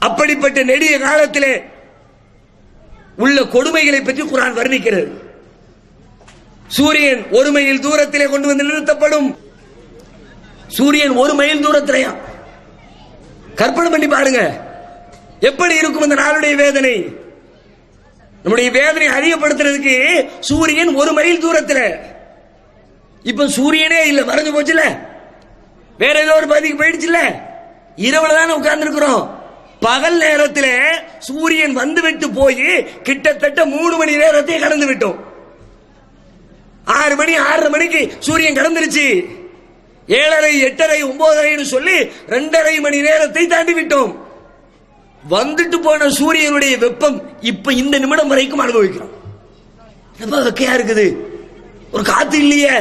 அப்படிப்பட்ட நெடிய காலத்திலே உள்ள கொடுமைகளை பற்றி குரான் வர்ணிக்கிறது. சூரியன் ஒரு மைல் தூரத்திலே கொண்டு வந்து நிறுத்தப்படும். சூரியன் ஒரு மைல் தூரத்திலேயா? கற்பனை பண்ணி பாருங்க. எப்படி இருக்கும் இந்த நாளுடைய வேதனை? நம்முடைய வேதனை அதிகப்படுத்துறதுக்கு சூரியன் ஒரு மைல் தூரத்தில். இப்ப சூரியனே இல்ல மறைஞ்சு போச்சுல. வேற ஏதோ ஒரு பகுதிக்கு போயிடுச்சுல. இரவுல தானே உட்கார்ந்து இருக்கிறோம் பகல் நேரத்தில் சூரியன் வந்துவிட்டு போய் கிட்டத்தட்ட மூணு மணி நேரத்தை கடந்து விட்டோம். ஆறு மணி ஆறரை மணிக்கு சூரியன் கடந்துருச்சு. ஏழரை எட்டரை ஒன்பதரைன்னு சொல்லி ரெண்டரை மணி நேரத்தை தாண்டி விட்டோம். வந்துட்டு போன சூரியனுடைய வெப்பம் இப்ப இந்த நிமிடம் வரைக்கும் அனுபவிக்கிறோம். ரொம்ப வெக்கையா இருக்குது? ஒரு காத்து இல்லையே.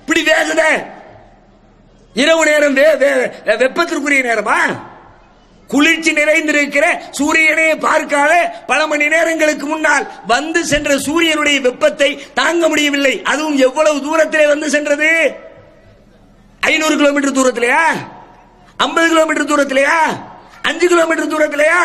இப்படி வேகுத இரவு நேரம் வே- வெப்பத்திற்குரிய நேரமா? குளிர்ச்சி நிறைந்திருக்கிற சூரியனை பார்க்காத பல மணி நேரங்களுக்கு முன்னால் வந்து சென்ற சூரியனுடைய வெப்பத்தை தாங்க முடியவில்லை. அதுவும் எவ்வளவு தூரத்திலே வந்து சென்றது? ஐநூறு கிலோமீட்டர் தூரத்திலையா? ஐம்பது கிலோமீட்டர் தூரத்திலையா? அஞ்சு கிலோமீட்டர் தூரத்திலையா?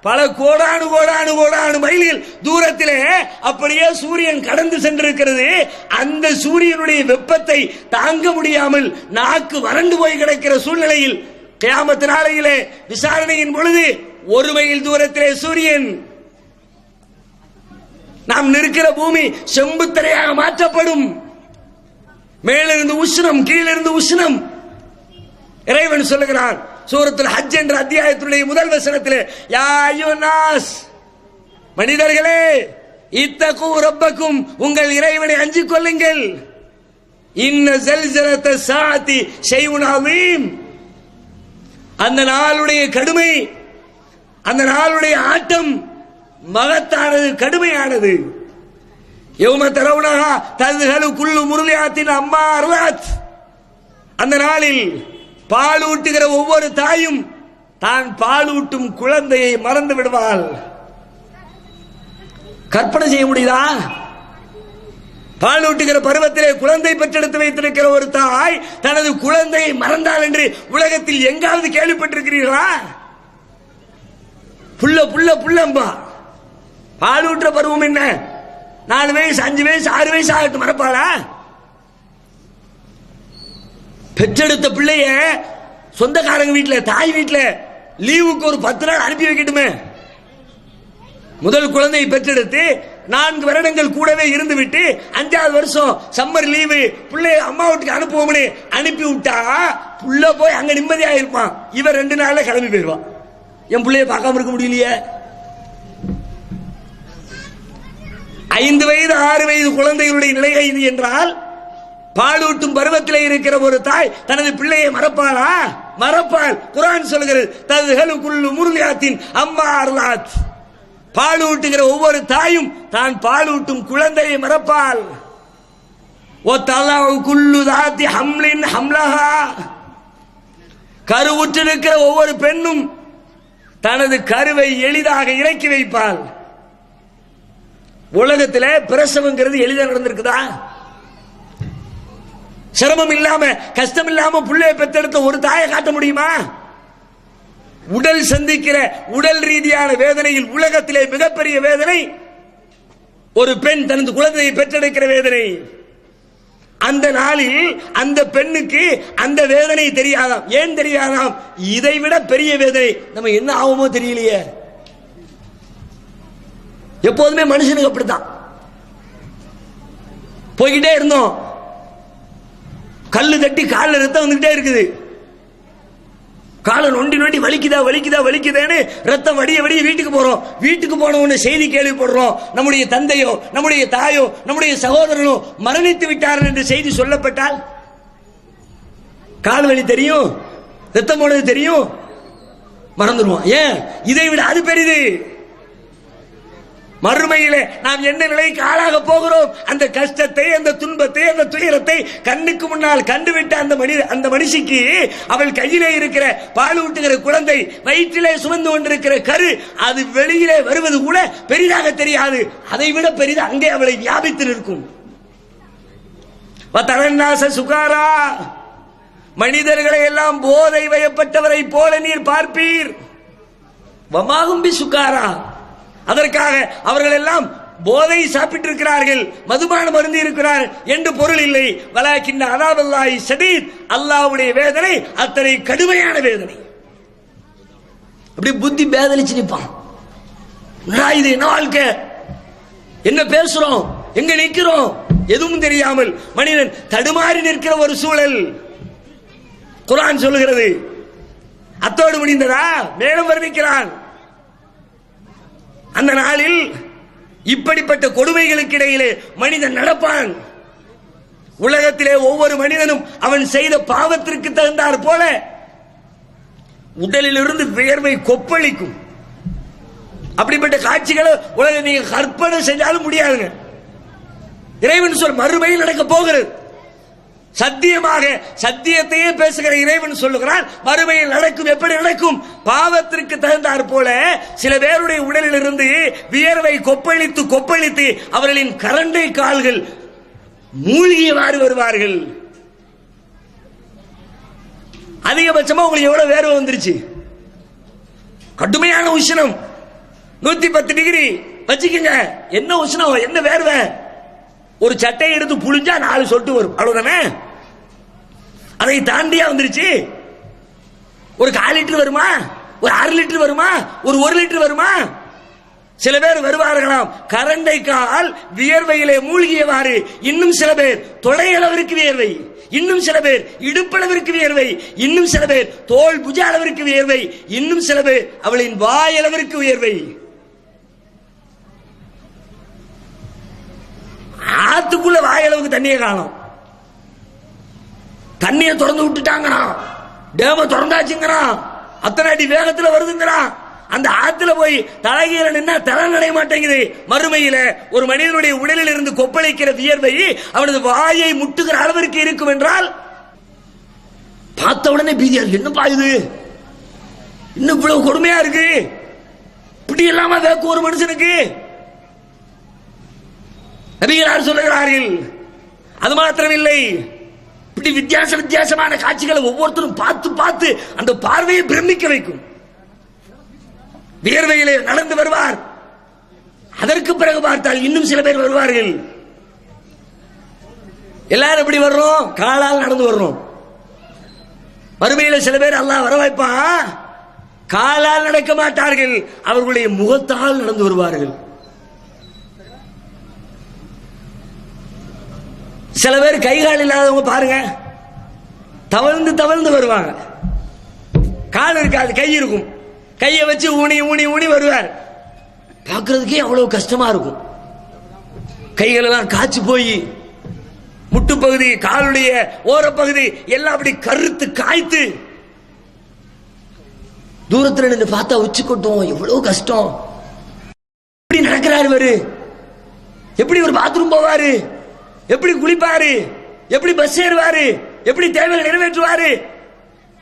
பல கோடானு கோடானு கோடானு மைலில் தூரத்திலே அப்படியே சூரியன் கடந்து சென்றிருக்கிறது. அந்த சூரியனுடைய வெப்பத்தை தாங்க முடியாமல் நாக்கு வறண்டு போய் கிடக்கிற சூழ்நிலையில் கியாமத்து நாளையிலே விசாரணையின் பொழுது ஒரு மைல் தூரத்திலே சூரியன் நாம் நிற்கிற பூமி செம்புத்தரையாக மாற்றப்படும். மேலிருந்து உஷ்ணம் கீழிருந்து உஷ்ணம். இறைவன் சொல்லுகிறான் சூரத்தில் ஹஜ் என்ற அத்தியாயத்தினுடைய முதல் வசனத்தில் யாஸ் மனிதர்களே இத்தக்கும் ரப்பக்கும் உங்கள் இறைவனை அஞ்சிக் கொள்ளுங்கள். இன்ன ஜல்ஜலத்த சாத்தி ஷைஉன் அந்த நாளுடைய கடுமை அந்த நாளுடைய ஆட்டம் மகத்தானது கடுமையானது. யௌம தரவுனஹா ததுஹலு குள்ளு முருளியாத்தின் அம்மா அருளாத். அந்த நாளில் பாலூட்டுகிற ஒவ்வொரு தாயும் தான் பாலூட்டும் குழந்தையை மறந்து விடுவாள். கற்பனை செய்ய முடியுதா? பாலூட்டுகிற பருவத்திலே குழந்தை பெற்றெடுத்து வைத்திருக்கிற ஒரு தாய் தனது குழந்தையை மறந்தாள் என்று உலகத்தில் எங்காவது கேள்விப்பட்டிருக்கிறீர்களா? புள்ள புள்ள புள்ளம்பா. பாலூட்டுற பருவம் என்ன? நாலு வயசு அஞ்சு வயசு ஆறு வயசு ஆகட்டும் மறப்பாளா? பெற்றெடுத்த பிள்ளைய சொந்தக்காரங்க வீட்டில் தாய் வீட்டில் லீவுக்கு ஒரு பத்து நாள் அனுப்பி வைக்கட்டுமே. முதல் குழந்தையை பெற்றெடுத்து நான்கு வருடங்கள் கூடவே இருந்து விட்டு அஞ்சாவது வருஷம் சம்மர் லீவு பிள்ளைய அம்மா வீட்டுக்கு அனுப்புவோம்னு அனுப்பி விட்டா புள்ள போய் அங்க நிம்மதியா இருப்பான். இவன் ரெண்டு நாள்ல கிளம்பி போயிடுவான் என் பிள்ளைய பார்க்காம இருக்க முடியலையே. ஐந்து வயது ஆறு வயது குழந்தைகளுடைய நிலையை இது என்றால் பாலூட்டும் பருவத்தில் இருக்கிற ஒரு தாய் தனது பிள்ளையை மறப்பாளா? மறப்பாள். குரான் சொல்கிறது ததுகலு குல்லு முருளியாத்தின் அம்மா அருளாத் பாலூட்டுகிற ஒவ்வொரு தாயும் தான் பாலூட்டும் குழந்தையை மறப்பாள். ஓ தலாவு குல்லு தாத்தி ஹம்லின் ஹம்லஹா. கருவுற்றிருக்கிற ஒவ்வொரு பெண்ணும் தனது கருவை எளிதாக இறக்கி வைப்பாள். உலகத்தில் பிரசவங்கிறது எளிதாக நடந்திருக்குதா? சிரமம் இல்லாம கஷ்டம் இல்லாம பிள்ளைய பெத்தெடுத்த ஒரு தாயை காட்ட முடியுமா? உடல் சந்திக்கிற உடல் ரீதியான வேதனையில் உலகத்திலே மிகப்பெரிய வேதனை ஒரு பெண் தனது குழந்தையை பெற்றெடுக்கிற வேதனை. அந்த நாளில் அந்த பெண்ணுக்கு அந்த வேதனை தெரியாதாம். ஏன் தெரியாதாம்? இதை விட பெரிய வேதனை. நம்ம என்ன ஆகுமோ தெரியலையே. எப்போதுமே மனுஷனுக்கு அப்படித்தான். போய்கிட்டே இருந்தோம். கல்லு தட்டி காலில் ரத்தம் வந்துகிட்டே இருக்குது. காலை நொண்டி நொண்டி வலிக்குதா வலிக்குதா வலிக்குதான்னு ரத்தம் வடிய வடிய வீட்டுக்கு போறோம். வீட்டுக்கு போன உடனே செய்தி கேள்விப்படுறோம். நம்முடைய தந்தையோ நம்முடைய தாயோ நம்முடைய சகோதரனோ மரணித்து விட்டார்கள் என்று செய்தி சொல்லப்பட்டால்? கால் வலி தெரியும் ரத்தம் போனது தெரியும் மறந்துடுவோம் ஏன்? இதை விட அது பெரிது. மறுமையிலே நாம் என்ன நிலைக்கு ஆளாக போகிறோம்? அந்த கஷ்டத்தை அந்த துன்பத்தை அந்த துயரத்தை கண்ணுக்கு முன்னால் கண்டுவிட்ட அந்த மனித அந்த மனுஷிக்கு அவள் கையிலே இருக்கிற பால் ஊட்டுகிற குழந்தை வயிற்றிலே சுமந்து கொண்டிருக்கிற கரு அது வெளியிலே வருவது கூட பெரிதாக தெரியாது. அதை விட பெரிது அங்கே அவளை வியாபித்து நிற்கும். சுகாரா மனிதர்களை எல்லாம் போதை வயப்பட்டவரை போல நீர் பார்ப்பீர். வமாகும்பி சுக்காரா அதற்காக அவர்கள் எல்லாம் போதை சாப்பிட்டிருக்கிறார்கள் மதுபானம் மருந்து இருக்கிறார் என்று பொருள் இல்லை. வலாக்கின்ற அதாவல்லாய் சதீத் அல்லாவுடைய வேதனை அத்தனை கடுமையான வேதனை. அப்படி புத்தி பேதலிச்சு நிற்பான். இது என்ன வாழ்க்கை? என்ன பேசுறோம்? எங்க நிற்கிறோம் எதுவும் தெரியாமல் மனிதன் தடுமாறி நிற்கிற ஒரு சூழல். குரான் சொல்லுகிறது. அத்தோடு முடிந்ததா? மேலும் வர்ணிக்கிறான் அந்த நாளில் இப்படிப்பட்ட கொடுமைகளுக்கு இடையிலே மனிதன் நடப்பான். உலகத்திலே ஒவ்வொரு மனிதனும் அவன் செய்த பாவத்திற்கு தகுந்தார் போல உடலிலிருந்து வியர்வை கொப்பளிக்கும். அப்படிப்பட்ட காட்சிகளை உலக நீங்க கற்பனை செஞ்சாலும் முடியாதுங்க. இறைவன் சொல் மறுமையில் நடக்க போகிறது. சத்தியமாக சத்தியத்தையே பேசுகிற இறைவன் சொல்லுகிறான் மறுமையில் நடக்கும் எப்படி நடக்கும்? பாவத்திற்கு தகுந்தாற் போல சில பேருடைய உடலில் இருந்து வியர்வை கொப்பளித்து கொப்பளித்து அவர்களின் கரண்டை கால்கள் மூழ்கியவாறு வருவார்கள். அதிகபட்சமா உங்களுக்கு எவ்வளவு வேர்வை வந்துருச்சு? கடுமையான உஷ்ணம். நூத்தி பத்து டிகிரி. வச்சுக்கோங்க. என்ன உஷ்ணம்? என்ன வேர்வை? ஒரு சட்டையை எடுத்து புளிஞ்சா நாலு சொட்டு வரும். அவ்வளவுதானே? அதை தாண்டியா வந்துருச்சு? ஒரு கால் லிட்டர் வருமா? ஒரு அரை லிட்டர் வருமா? ஒரு ஒரு லிட்டர் வருமா? சில பேர் வருவார்களாம். கரண்டை கால் வியர்வையிலே மூழ்கியவாறு இன்னும் சில பேர் தொடையளவிற்கு வியர்வை. இன்னும் சில பேர் இடுப்பளவிற்கு வியர்வை. இன்னும் சில பேர் தோல் புஜ அளவிற்கு வியர்வை. இன்னும் சில பேர் அவளின் வாயளவிற்கு உயர்வை ஆத்துக்குள்ள வாயளவுக்கு தண்ணியை காணும். தண்ணியை திறந்து விட்டுட்டாங்கண்ணா டேம திறந்தாச்சுங்கிறான் அத்தனை அடி வேகத்துல வருதுங்கிறான் அந்த ஆத்துல போய் தலைகீழ நின்னா தலை நடைய மாட்டேங்குது. மறுமையில ஒரு மனிதனுடைய உடலில் இருந்து கொப்பளிக்கிற வியர்வை அவனது வாயை முட்டுகிற அளவிற்கு இருக்கும் என்றால் பார்த்த உடனே பீதியா இருக்கு என்னப்பா இது? இன்னும் இவ்வளவு கொடுமையா இருக்கு? இப்படி இல்லாம வேக்கு ஒரு மனுஷனுக்கு? நபிகளார் சொல்லுகிறார்கள். அது மாத்திரமில்லை. இப்படி வித்தியாச வித்தியாசமான காட்சிகளை ஒவ்வொருத்தரும் பார்த்து பார்த்து அந்த பார்வையை பிரமிக்க வைக்கும். வியர்வையிலே நடந்து வருவார். அதற்கு பிறகு பார்த்தால் இன்னும் சில பேர் வருவார்கள். எல்லாரும் எப்படி வர்றோம்? காலால் நடந்து வர்றோம். மறுமையில சில பேர் அல்லாஹ் வர காலால் நடக்க மாட்டார்கள். அவர்களுடைய முகத்தால் நடந்து வருவார்கள். சில பேர் கை கால் இல்லாதவங்க பாருங்க. தவழ்ந்து தவழ்ந்து வருவாங்க. கால் இருக்காது கை இருக்கும். கையை வச்சு ஊனி ஊனி ஊனி வருவார். பார்க்கறதுக்கே அவ்வளவு கஷ்டமா இருக்கும். கைகளெல்லாம் காய்ச்சி போய் முட்டு பகுதி காலுடைய ஓரப்பகுதி எல்லாம் அப்படி கருத்து காய்த்து தூரத்தில் நின்று பார்த்தா உச்சி கொட்டும். எவ்வளவு கஷ்டம். எப்படி நடக்கிறாரு இவரு. எப்படி ஒரு பாத்ரூம் போவாரு? எப்படி குளிப்பாரு? எப்படி பஸ் ஏறுவாரு? எப்படி தேவையை நிறைவேற்றுவாரு?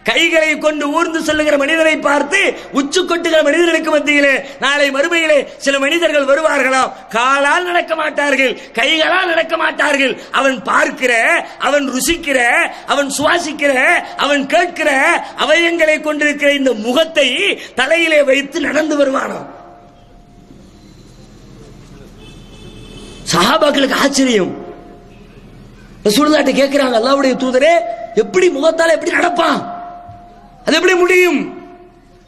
கைகளை கொண்டு ஊர்ந்து செல்லுகிற மனிதரை பார்த்து உச்சு கொட்டுகிற மனிதர்களுக்கு மத்தியிலே நாளை மறுமையிலே சில மனிதர்கள் வருவார்களாம் காலால் நடக்க மாட்டார்கள் கைகளால் நடக்க மாட்டார்கள். அவன் பார்க்கிற அவன் ருசிக்கிற அவன் சுவாசிக்கிற அவன் கேட்கிற அவயங்களை கொண்டிருக்கிற இந்த முகத்தை தலையிலே வைத்து நடந்து வருவானாம் சஹாபாக்களுக்கு ஆச்சரியம். ரசூலுல்லாட்ட கேட்கிறாங்க அல்லாவுடைய தூதரே எப்படி முகத்தால் எப்படி நடப்பான்? அது எப்படி முடியும்?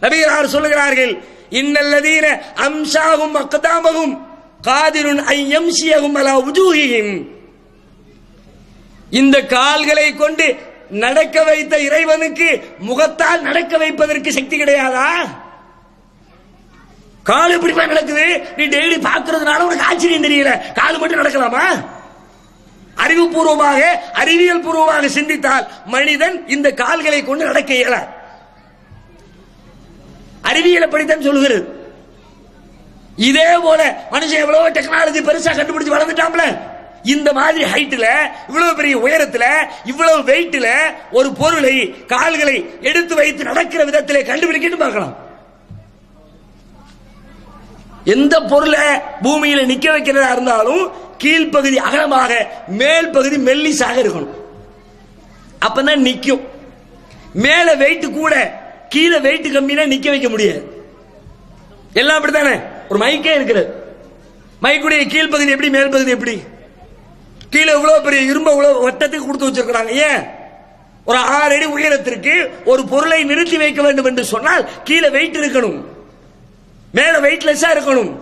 நபிகளார் சொல்லுகிறார்கள் இன்னல்லதீன அம்சாகும் அக்கதாமகும் காதிருன் ஐயம்சியகும் அலா உஜூகியும் இந்த கால்களை கொண்டு நடக்க வைத்த இறைவனுக்கு முகத்தால் நடக்க வைப்பதற்கு சக்தி கிடையாதா? கால் எப்படிப்பா நடக்குது? நீ டெய்லி பார்க்கறதுனால உனக்கு ஆச்சரியம் தெரியல. கால் மட்டும் நடக்கலாமா? அறிவுபூர்வமாக அறிவியல் பூர்வமாக சிந்தித்தால் மனிதன் இந்த கால்களை கொண்டு நடக்க இயல அறிவியல் படித்தான் சொல்லுகிறது. இதே போல மனுஷன் எவ்வளவு டெக்னாலஜி பெருசா கண்டுபிடிச்சு வளர்ந்துட்டாம்ல இந்த மாதிரி ஹைட்ல இவ்வளவு பெரிய உயரத்துல இவ்வளவு வெயிட்ல ஒரு பொருளை கால்களை எடுத்து வைத்து நடக்கிற விதத்திலே கண்டுபிடிக்கிட்டு பார்க்கலாம். எந்த பொருளை பூமியில நிக்க வைக்கிறதா இருந்தாலும் கீழ்ப்பகுதி அகலமாக மேல் பகுதி மெல்லிசாக இருக்கணும். அப்பதான் நிற்கும் மேல வெயிட் கூட கீழே வெயிட் கம்மினா நிக்க வைக்க முடியாது. எல்லாம் அப்படித்தானே? ஒரு மைக்கே இருக்கிறது மைக்குடைய கீழ்ப்பகுதி எப்படி மேல் பகுதி எப்படி? கீழே இவ்வளவு பெரிய இரும்பு இவ்வளவு வட்டத்துக்கு கொடுத்து வச்சிருக்கிறாங்க. ஏன்? ஒரு ஆறு அடி உயரத்திற்கு ஒரு பொருளை நிறுத்தி வைக்க வேண்டும் என்று சொன்னால் கீழே வெயிட் இருக்கணும். மேல வெயிட்லெஸ்ஸா இருக்கணும்.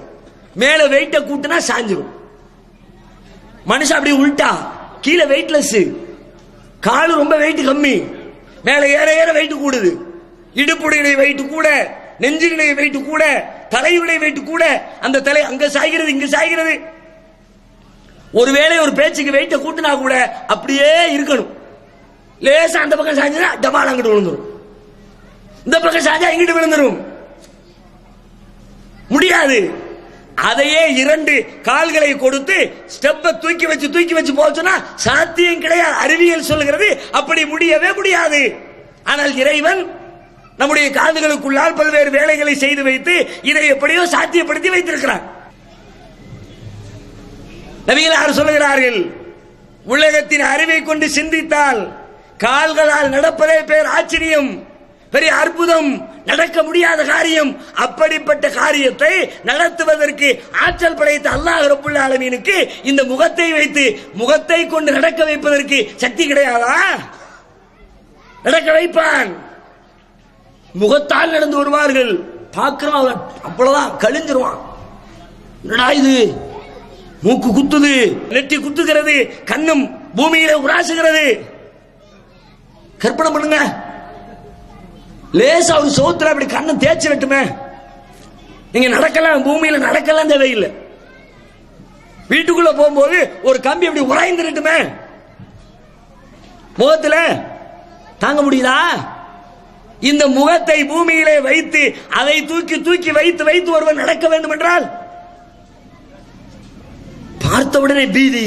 மேல வெயிட்டை கூட்டினா சாஞ்சிரும். மனுஷன் அப்படி உள்டா. கீழே வெயிட்லெஸ் காலு ரொம்ப வெயிட் கம்மி. மேல ஏற ஏற வெயிட் கூடுது. இடுப்புடைய வெயிட் கூட நெஞ்சினுடைய வெயிட் கூட தலையுடைய வெயிட் கூட அந்த தலை அங்க சாய்கிறது இங்க சாய்கிறது. ஒருவேளை ஒரு பேச்சுக்கு வெயிட்ட கூட்டினா கூட அப்படியே இருக்கணும். லேசா அந்த பக்கம் சாய்ஞ்சா டபால் அங்கிட்டு விழுந்துரும். இந்த பக்கம் சாய்ஞ்சா இங்கிட்டு விழுந்துரும். முடியாது. அதையே இரண்டு கால்களை கொடுத்து ஸ்டெப்பை தூக்கி வச்சு தூக்கி வச்சு போச்சுன்னா சாத்தியம் கிடையாது. அறிவியல் சொல்லுகிறது அப்படி முடியவே முடியாது. ஆனால் இறைவன் நம்முடைய காதுகளுக்குள்ளால் பல்வேறு வேலைகளை செய்து வைத்து இதை எப்படியோ சாத்தியப்படுத்தி வைத்திருக்கிறார் நபிகளார் சொல்லுகிறார்கள் உலகத்தின் அறிவை கொண்டு சிந்தித்தால் கால்களால் நடப்பதே பேர் ஆச்சரியம் பெரிய அற்புதம் நடக்க முடியாத காரியம் அப்படிப்பட்ட காரியத்தை நடத்துவதற்கு ஆற்றல் படைத்த அல்லாஹ் ரப்புல் ஆலமீனுக்கு இந்த முகத்தை வைத்து முகத்தை கொண்டு நடக்க வைப்பதற்கு சக்தி கிடையாதா? நடக்க வைப்பான். முகத்தால் நடந்து வருவார்கள். பார்க்கிறோம் அவன் அவ்வளவுதான் கழிஞ்சிருவான். என்னடா இது? மூக்கு குத்துது நெட்டி குத்துகிறது கண்ணும் பூமியில உராசுகிறது. கற்பனை பண்ணுங்க. லேசா ஒரு சோத்துல அப்படி கண்ணை தேய்ச்சி விட்டுமே நீங்க நடக்கலாம் பூமியில நடக்கலாம் தேவையில்லை. வீட்டுக்குள்ள போகும்போது ஒரு கம்பி அப்படி உராய்ந்துருட்டுமே முகத்துல தாங்க முடியுதா? இந்த முகத்தை பூமியிலே வைத்து அதை தூக்கி தூக்கி வைத்து வைத்து ஒருவன் நடக்க வேண்டும் என்றால் பார்த்தவுடனே பீதி.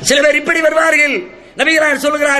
சில பேர் இப்படி வருவார்கள். நபிகளார் சொல்லுகிறார்